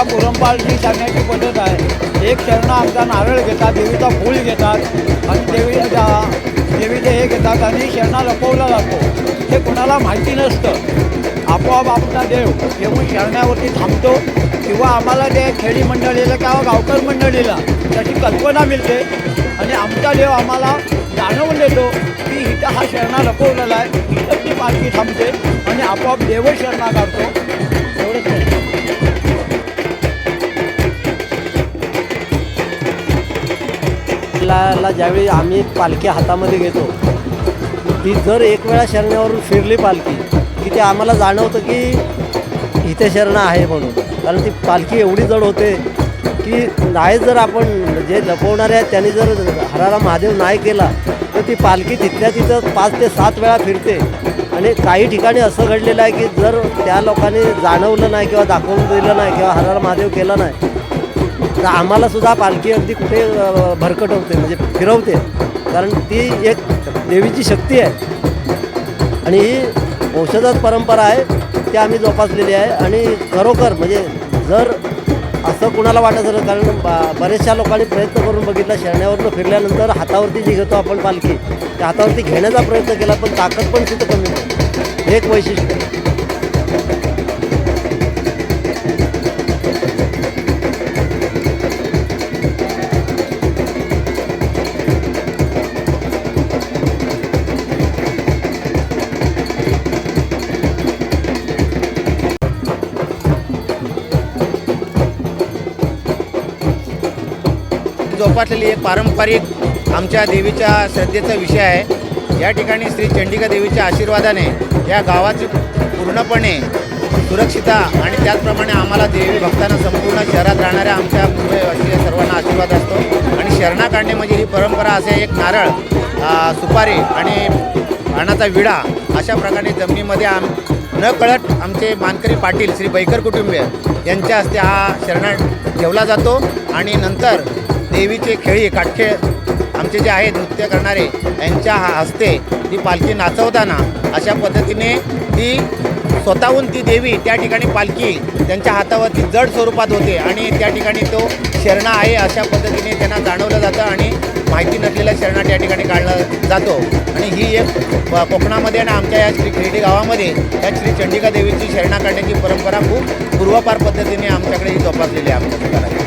आमच्या पुरणपालची सांगण्याची पद्धत आहे. एक शरणा आमचा नारळ घेतात देवीचा फूल घेतात आणि देवीचा देवीचे हे घेतात आणि शरणा लपवला जातो. हे कुणाला माहिती नसतं. आपोआप आपला देव येऊन शरणावरती थांबतो किंवा आम्हाला जे खेडी मंडळीला किंवा गावकर मंडळीला त्याची कल्पना मिळते. आणि आमचा देव आम्हाला जाणवून देतो की इथं हा शरणा लपवलेला आहे. इथं ती पालखी थांबते आणि आपोआप देव शरणा काढतो ला ज्यावेळी आम्ही पालखी हातामध्ये घेतो ती जर एक वेळा शरणावरून फिरली पालखी की ते आम्हाला जाणवतं की इथे शरण आहे म्हणून. कारण ती पालखी एवढी जड होते की नाही जर आपण जे लपवणारे आहेत त्यांनी जर हरारा महादेव नाही केला तर ती पालखी तिथल्या तिथं पाच ते सात वेळा फिरते. आणि काही ठिकाणी असं घडलेलं आहे की जर त्या लोकांनी जाणवलं नाही किंवा दाखवून दिलं नाही किंवा हरारा महादेव केला नाही तर आम्हाला सुद्धा पालखी अगदी कुठे भरकटवते म्हणजे फिरवते. कारण ती एक देवीची शक्ती आहे. आणि ही औषधात परंपरा आहे ती आम्ही जोपासलेली आहे. आणि खरोखर म्हणजे जर असं कुणाला वाटत झालं कारण बऱ्याचशा लोकांनी प्रयत्न करून बघितला शरण्यावरनं फिरल्यानंतर हातावरती जी घेतो आपण पालखी त्या हातावरती घेण्याचा प्रयत्न केला पण ताकद पण तिथं कमी हे एक वैशिष्ट्य जोपासलेली एक पारंपरिक आमच्या देवीच्या श्रद्धेचा विषय आहे. या ठिकाणी श्री चंडिका देवीच्या आशीर्वादाने या गावाची पूर्णपणे सुरक्षिता आणि त्याचप्रमाणे आम्हाला देवी भक्तांना संपूर्ण शहरात राहणाऱ्या आमच्या पूर्ववासीय सर्वांना आशीर्वाद असतो. आणि शरणा काढणे म्हणजे ही परंपरा असे एक नारळ सुपारी आणि पानाचा विडा अशा प्रकारे जमिनीमध्ये आम न कळत आमचे मानकरी पाटील श्री बैकर कुटुंबीय यांच्या हस्ते हा शरणा ठेवला जातो. आणि नंतर देवीचे खेळी काटखे आमचे जे आहे नृत्य करणारे यांच्या हा हस्ते ती पालखी नाचवताना अशा पद्धतीने ती स्वतःहून ती देवी त्या ठिकाणी पालखी त्यांच्या हातावरती जड स्वरूपात होते आणि त्या ठिकाणी तो शरणा आहे अशा पद्धतीने त्यांना जाणवलं जातं आणि माहिती नसलेला शरणा त्या ठिकाणी काढला जातो. आणि ही एक कोकणामध्ये आणि आमच्या या श्री खेडी गावामध्ये या श्री चंडिका देवीची शरणा काढण्याची परंपरा खूप पूर्वापार पद्धतीने आमच्याकडे ही जोपासलेली आहे. आमच्या ठिकाणी